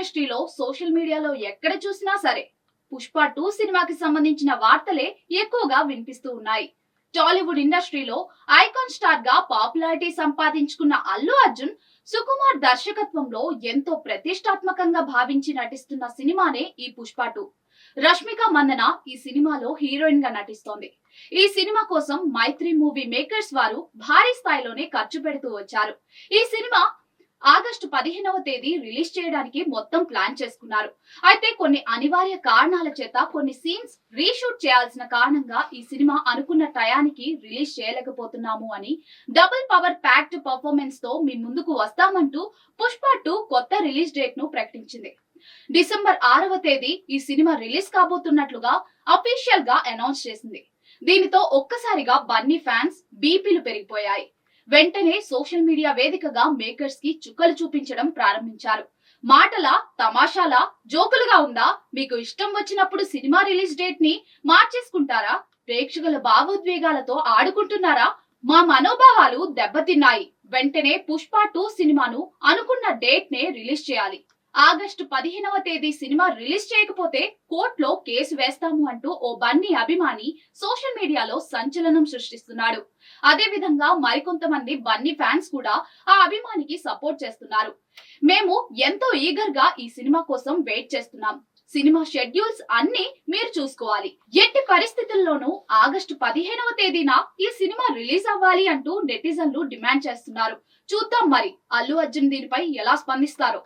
ఇండస్ట్రీలో సోషల్ మీడియాలో ఎక్కడ చూసినా సరే పుష్ప టూ సినిమాకి సంబంధించిన వార్తలే ఎక్కువగా వినిపిస్తూ ఉన్నాయి. టాలీవుడ్ ఇండస్ట్రీలో ఐకాన్ స్టార్గా పాపులారిటీ సంపాదించుకున్న అల్లు అర్జున్ సుకుమార్ దర్శకత్వంలో ఎంతో ప్రతిష్టాత్మకంగా భావించి నటిస్తున్న సినిమానే ఈ పుష్ప టూ. రష్మిక మందన ఈ సినిమాలో హీరోయిన్గా నటిస్తోంది. ఈ సినిమా కోసం మైత్రి మూవీ మేకర్స్ వారు భారీ స్థాయిలోనే ఖర్చు పెడుతూ వచ్చారు. ఈ సినిమా ఆగస్టు పదిహేనవ తేదీ రిలీజ్ చేయడానికి మొత్తం ప్లాన్ చేసుకున్నారు. అయితే కొన్ని అనివార్య కారణాల చేత కొన్ని సీన్స్ రీషూట్ చేయాల్సిన కారణంగా ఈ సినిమా అనుకున్న టయానికి రిలీజ్ చేయలేకపోతున్నాము అని డబుల్ పవర్ ప్యాక్డ్ పర్ఫార్మెన్స్తో మీ ముందుకు వస్తామంటూ పుష్ప టూ కొత్త రిలీజ్ డేట్ను ప్రకటించింది. డిసెంబర్ ఆరవ తేదీ ఈ సినిమా రిలీజ్ కాబోతున్నట్లుగా అఫీషియల్గా అనౌన్స్ చేసింది. దీనితో ఒక్కసారిగా బన్నీ ఫ్యాన్స్ బీపీలు పెరిగిపోయాయి. వెంటనే సోషల్ మీడియా వేదికగా మేకర్స్కి చుక్కలు చూపించడం ప్రారంభించారు. మాటల తమాషాల జోకులుగా ఉందా? మీకు ఇష్టం వచ్చినప్పుడు సినిమా రిలీజ్ డేట్ని మార్చేసుకుంటారా? ప్రేక్షకుల భావోద్వేగాలతో ఆడుకుంటున్నారా? మా మనోభావాలు దెబ్బతిన్నాయి. వెంటనే పుష్ప టూ సినిమాను అనుకున్న డేట్ నే రిలీజ్ చేయాలి. ఆగస్టు పదిహేనవ తేదీ సినిమా రిలీజ్ చేయకపోతే కోర్టులో కేసు వేస్తాము అంటూ ఓ బన్నీ అభిమాని సోషల్ మీడియాలో సంచలనం సృష్టిస్తున్నాడు. అదే విధంగా మరికొంతమంది బన్నీ ఫ్యాన్స్ కూడా ఆ అభిమానికి సపోర్ట్ చేస్తున్నారు. మేము ఎంతో ఈగర్గా ఈ సినిమా కోసం వెయిట్ చేస్తున్నాం. సినిమా షెడ్యూల్స్ అన్ని మీరు చూసుకోవాలి. ఎట్టి పరిస్థితుల్లోనూ ఆగస్టు పదిహేనవ తేదీన ఈ సినిమా రిలీజ్ అవ్వాలి అంటూ నెటిజన్లు డిమాండ్ చేస్తున్నారు. చూద్దాం మరి అల్లు అర్జున్ దీనిపై ఎలా స్పందిస్తారో.